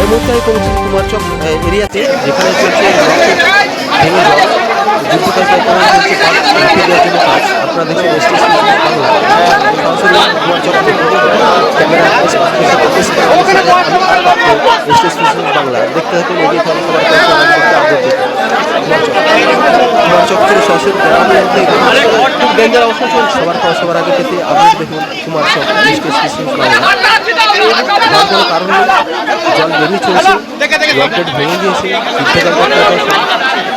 এই মুহূর্তে আমি পৌঁছেছি কুমারচক এরিয়াতে যেখানে চলছে ভেঙে যাওয়া। যুদ্ধকালকে অপরাধ চলছে কাজ রুখে দেওয়ার জন্য কাজ আপনারা দেখছেন এস টি বাংলা সরাসরি কুমারচক থেকে ক্যামেরা এস টি বাংলা দেখতে থাকুন এগিয়ে থাকুন সবার কাছে আমাদের করতে আপডেট দিতে কুমারচক থেকে সরাসরি গ্রামের মধ্যে খুব ডেঞ্জার অবস্থা চলছে সবার খাওয়া সবার আগে পেতে আপডেট দেখুন কুমারচক এস টি বাংলা যার কোনো কারণ নেই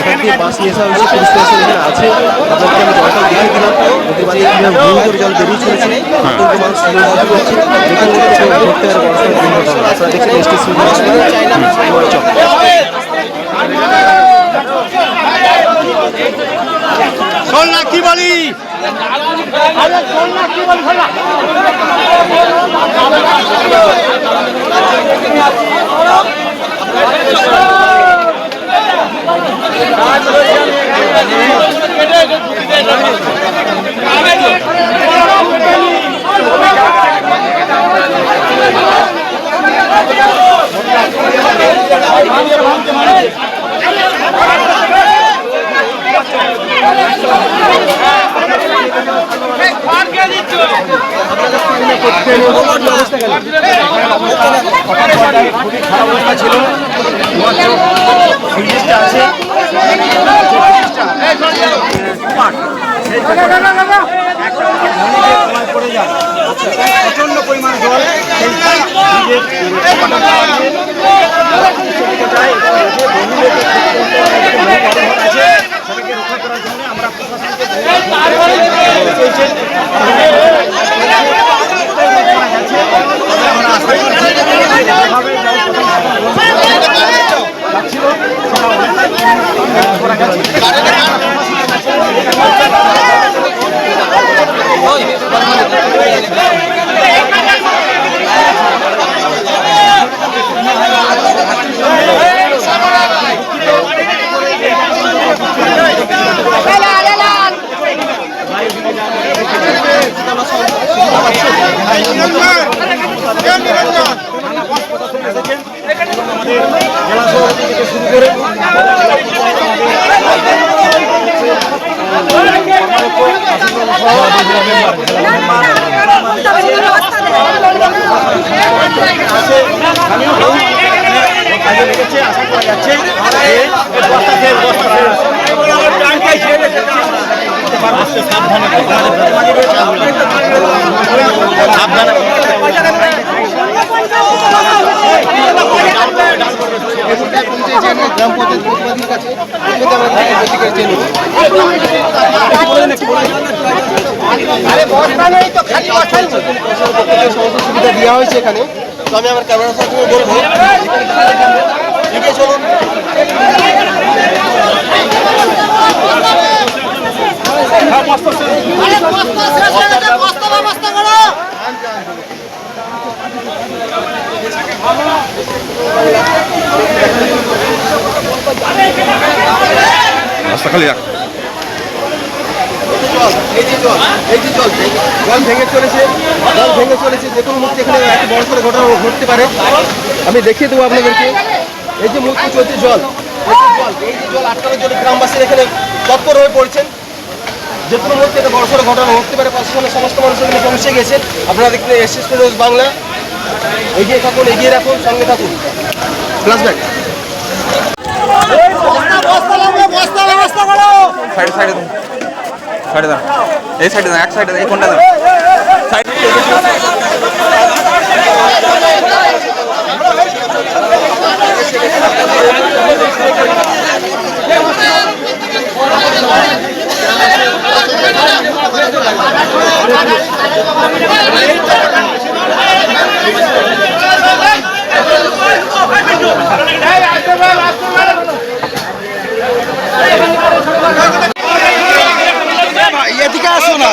এখান থেকে বাস নিয়ে আসা হয়েছে? পুলিশ প্রশাসন এখানে আছে। আপনাদেরকে আমি দিলাম। ওদের বাড়ি জল বেরিয়ে চলেছে। অত্যন্ত মানুষ নির্বাচন করছে এখানে ঘুরতে আর বড় দুর্ঘটনা আপনারা দেখছেন এস টি চক শোন না কি বলি প্রচণ্ড পরিমাণ জল সেই সেটাকে রক্ষা করার জন্য আমরা প্রশাসনকে চলছেন আমরা আশা করছি যেভাবে জল যাচ্ছিল সেটা অনেকটাই করা গেছে জেলা সভাপতি থেকে শুরু করে আছে স্থানীয় লোক এখানে কাজে লেগেছে আশা করা যাচ্ছে যে এই বস্তা ফের বস্তা ফের সাবধানে গ্রাম পঞ্চায়েত প্রতিবাদীর কাছে সুবিধা দেওয়া হয়েছে এখানে তো আমি আমার ক্যামেরা বলব চলুন রাস্তা খালি রাখ। এই যে জল এই যে জল জল ভেঙে চলেছে, জল ভেঙে চলেছে, যে কোনো মুহূর্তে এখানে একটা বড় সড়ো ঘটনা ঘটতে পারে। আমি দেখিয়ে দেবো আপনাদেরকে। এই যে মুহূর্তে চলছে জল জল, এই যে জল আটকানোর জন্য গ্রামবাসীরা এখানে তৎপর হয়ে পড়ছেন। যে কোনো মুহূর্তে একটা বড় সড়ো ঘটনা ঘটতে পারে প্রশাসনের সমস্ত মানুষের কিন্তু পৌঁছে গেছে। আপনারা দেখতে এসএস নিউজ বাংলা। এগিয়ে থাকুন, এগিয়ে রাখুন, সঙ্গে থাকুন। ফ্ল্যাশব্যাক সাইডে সাইডে সাইডে দাও এই সাইডে দাও এক সাইডে এই কোনটা দাও। সাইড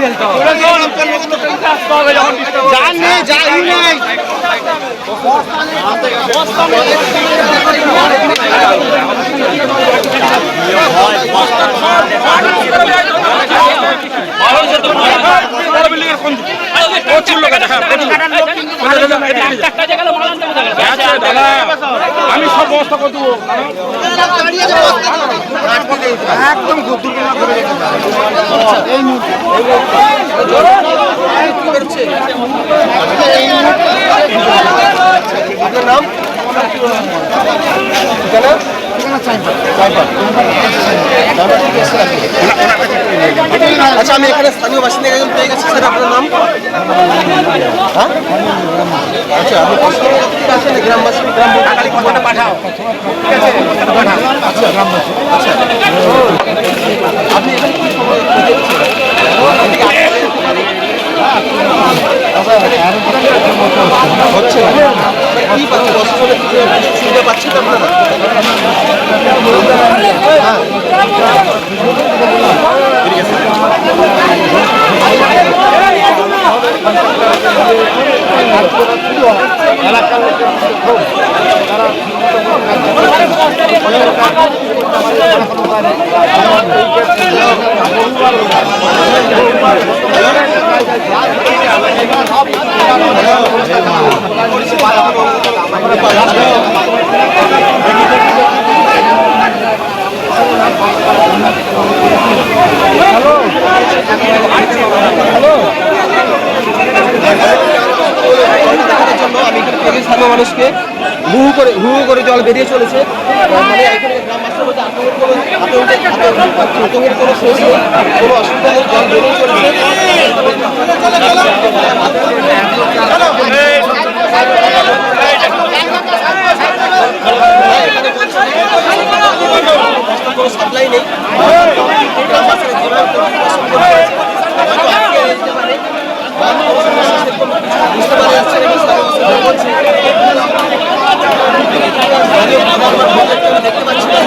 ফেলতে হবে, ওরকম মাটি ফেলতে হবে। জাল নেই জালই নেই। আমি সব ব্যবস্থা করে দেবো। একদম দুর্ঘটনা করে আপনার নাম? আচ্ছা আমি এখানে স্থানীয় বাসিন্দা একজন পেয়ে গেছি, স্যার, আপনার নাম? হ্যাঁ? আচ্ছা আপনি আসেন গ্রামবাসী গ্রাম পাঠাও আচ্ছা গ্রামবাসী আচ্ছা আপনি হচ্ছে কি পাচ্ছেন সুবিধা পাচ্ছেন আপনারা গেছি মানুষকে হু করে হু করে জল বেরিয়ে চলেছে মানে এখানে গ্রামবাসীর মধ্যে আতঙ্কের কোনো আতঙ্কের শেষ কোনো অসুবিধা নেই জল বেরিয়ে চলেছে কোনো সাপ্লাই নেই গ্রামবাসীরা যেভাবে অসুবিধা হয়েছে, হয়তো আজকে যেতে পারে বা কোনো সমস্যা সেরকম বুঝতে পারা যাচ্ছে না কিন্তু স্থানীয় বাসিন্দারা বলছে স্থানীয় খাবার প্রজেক্ট আমি দেখতে পাচ্ছি না।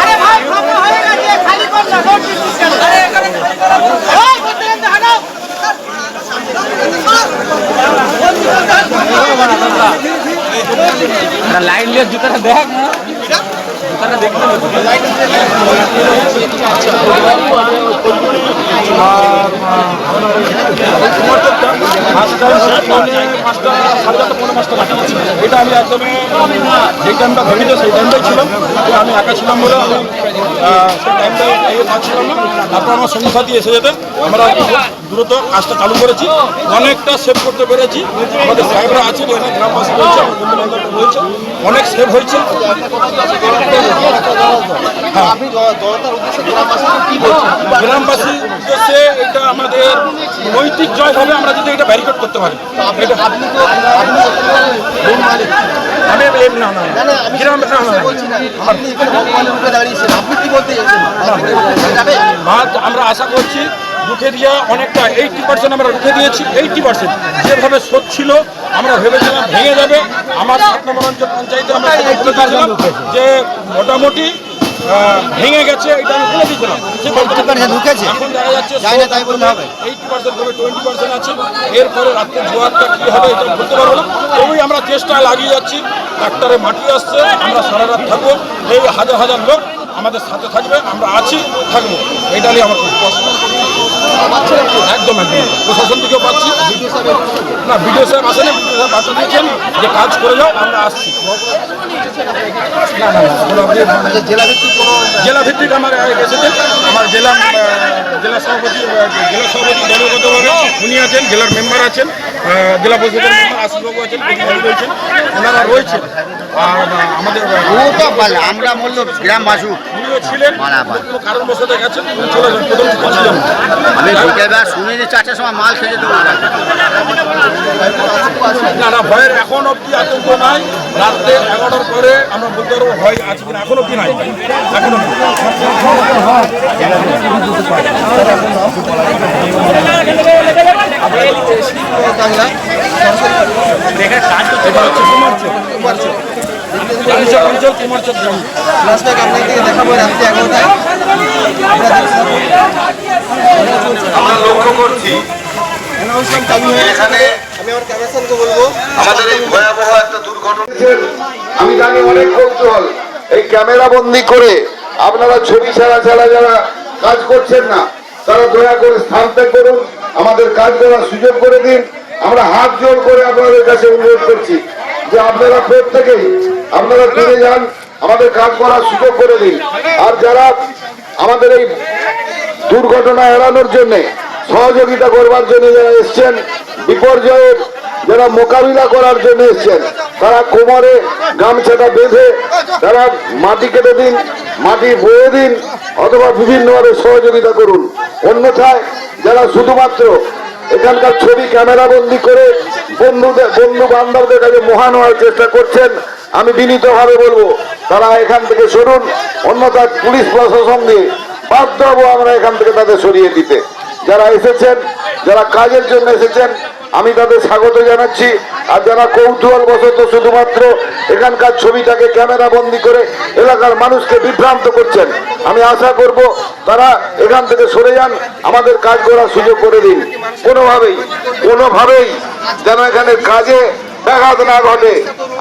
আরে ভাই ফাঁকা হয়ে গেছে খালি কর না নোট দিচ্ছিস কেন আরে এখানে ওই করতে গেলে হাঁটাও লাইন নিয়ে জুতাটা দেখ না পাঁচটা পৌনে পাঁচটা সাড়ে চারটা পৌনে পাঁচটা বাকি এটা আমি একদমই যে টাইমটা ভেবেছে সেই টাইমটাই ছিলাম। আমি একা ছিলাম বলে আমি সেই টাইমটা পাচ্ছিলাম না। তারপর আমার সঙ্গী সাথী এসে যেতে আমরা দ্রুত কাজটা চালু করেছি। অনেকটা সেভ করতে পেরেছি। আমাদের সাহেবরা আছেন এখানে গ্রামবাসী রয়েছে রয়েছে অনেক সেভ হয়েছে। বলছেন? গ্রামবাসী উদ্দেশ্যে এটা আমাদের নৈতিক জয় হবে আমরা যদি এটা ব্যারিকেড করতে পারি। আমি এম না না গ্রাম আমরা আশা করছি রুখে দিয়া অনেকটা এইটটি পার্সেন্ট আমরা রুখে দিয়েছি এইটটি পার্সেন্ট যেভাবে স্রোত ছিল আমরা ভেবেছিলাম ভেঙে যাবে। আমার সাত নম্বর অঞ্চল পঞ্চায়েতে আমরা যে মোটামুটি ভেঙে গেছে এটা আমি বলে দিয়েছিলাম ঢুকেছে? এখন দেখা যাচ্ছে যাই না তাই বলতে হবে। এইটটি পার্সেন্ট হবে টোয়েন্টি পার্সেন্ট আছে এরপরে রাত্রে জোয়ারটা কী হবে এটা বলতে পারব না। তবুই আমরা চেষ্টা লাগিয়ে যাচ্ছি ডাক্তারে মাটি আসছে আমরা সারা রাত থাকব এই হাজার হাজার লোক আমাদের সাথে থাকবে আমরা আছি থাকব। এটা নিয়ে আমার খুব কষ্ট। একদম একদম। প্রশাসন থেকেও পাচ্ছি। না বিডিও সাহেব আসেনি বিডিও সাহেব বার্তা দিয়েছেন যে কাজ করে যাও আমরা আসছি। না না না কোনো আপনি- আচ্ছা জেলা ভিত্তিক কোনো জেলা ভিত্তিক আমার এসেছেন আমার জেলা জেলা সভাপতি জেলা সভাপতি দলগতভাবে উনি আছেন জেলার মেম্বার আছেন জেলা পরিষদের মেম্বার আছেন রয়েছেন ওনারা রয়েছেন। আর আমাদের আমরা গ্রাম বাসু উনিও ছিলেন গেছেন উনি চলে যান প্রথম ছিলেন বিকেলবেলা চারটার সময় মাল খেতে দেবো না না ভয়ের এখন অবধি আতঙ্ক নাই। রাত্রে এগারোটার পরে আমরা বলতে পারব ভয় আছে কিনা এখন অবধি নাই? এখন আপনাকে থেকে দেখাবো রাত্রি এগারোটায়। আমরা আমি জানি অনেক কৌতূহল। এই ক্যামেরা বন্দি করে আপনারা ছবি ছাড়া ছাড়া যারা কাজ করছেন না, তারা দয়া করে স্থান ত্যাগ করুন, আমাদের কাজ করার সুযোগ করে দিন। আমরা হাত জোর করে আপনাদের কাছে অনুরোধ করছি যে আপনারা প্রত্যেকেই, আপনারা ফিরে যান, আমাদের কাজ করার সুযোগ করে দিন। আর যারা আমাদের এই দুর্ঘটনা এড়ানোর জন্য সহযোগিতা করবার জন্য যারা এসছেন, বিপর্যয়ের যারা মোকাবিলা করার জন্য এসছেন, তারা কোমরে গামছাটা বেঁধে, তারা মাটি কেটে দিন, মাটি বয়ে দিন, অথবা বিভিন্নভাবে সহযোগিতা করুন। অন্যথায় যারা শুধুমাত্র এখানকার ছবি ক্যামেরা বন্দি করে বন্ধুদের, বন্ধু বান্ধবদের কাছে মহান হওয়ার চেষ্টা করছেন, আমি বিনীতভাবে বলব তারা এখান থেকে সরুন, অন্যথায় পুলিশ প্রশাসন দিয়ে বাধ্য হব আমরা এখান থেকে তাদের সরিয়ে দিতে। যারা এসেছেন, যারা কাজের জন্য এসেছেন, আমি তাদের স্বাগত জানাচ্ছি। আর যারা কৌতূহল বশত শুধুমাত্র এখানকার ছবিটাকে ক্যামেরা বন্দি করে এলাকার মানুষকে বিভ্রান্ত করছেন, আমি আশা করব তারা এখান থেকে সরে যান, আমাদের কাজ করার সুযোগ করে দিন। কোনোভাবেই কোনোভাবেই যেন এখানে কাজে ব্যাঘাত না ঘটে।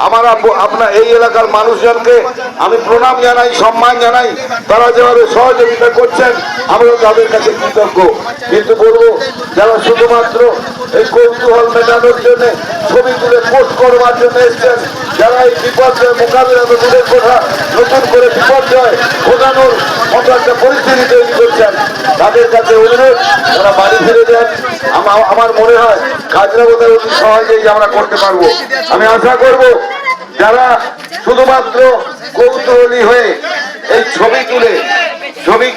আমার আপনার এই এলাকার মানুষজনকে আমি প্রণাম জানাই, সম্মান জানাই। তারা যেভাবে সহযোগিতা করছেন, আমিও তাদের কাছে কৃতজ্ঞ। কিন্তু বলব, যারা শুধুমাত্র এই কৌতূহল মেটানোর জন্য ছবি তুলে পোস্ট করবার জন্য এসছেন যারা এই বিপর্যয় মোকাবিলা দূরের কথা নতুন করে বিপর্যয় ঘটানোর মতো একটা পরিস্থিতি তৈরি করছেন। তাদের কাছে অনুরোধ তারা বাড়ি ফিরে আমা- আমার মনে হয় বোধহয় অতি সহজেই আমরা করতে পারব। আমি আশা করব যারা শুধুমাত্র কৌতূহলী হয়ে এই ছবি তুলে, ছবি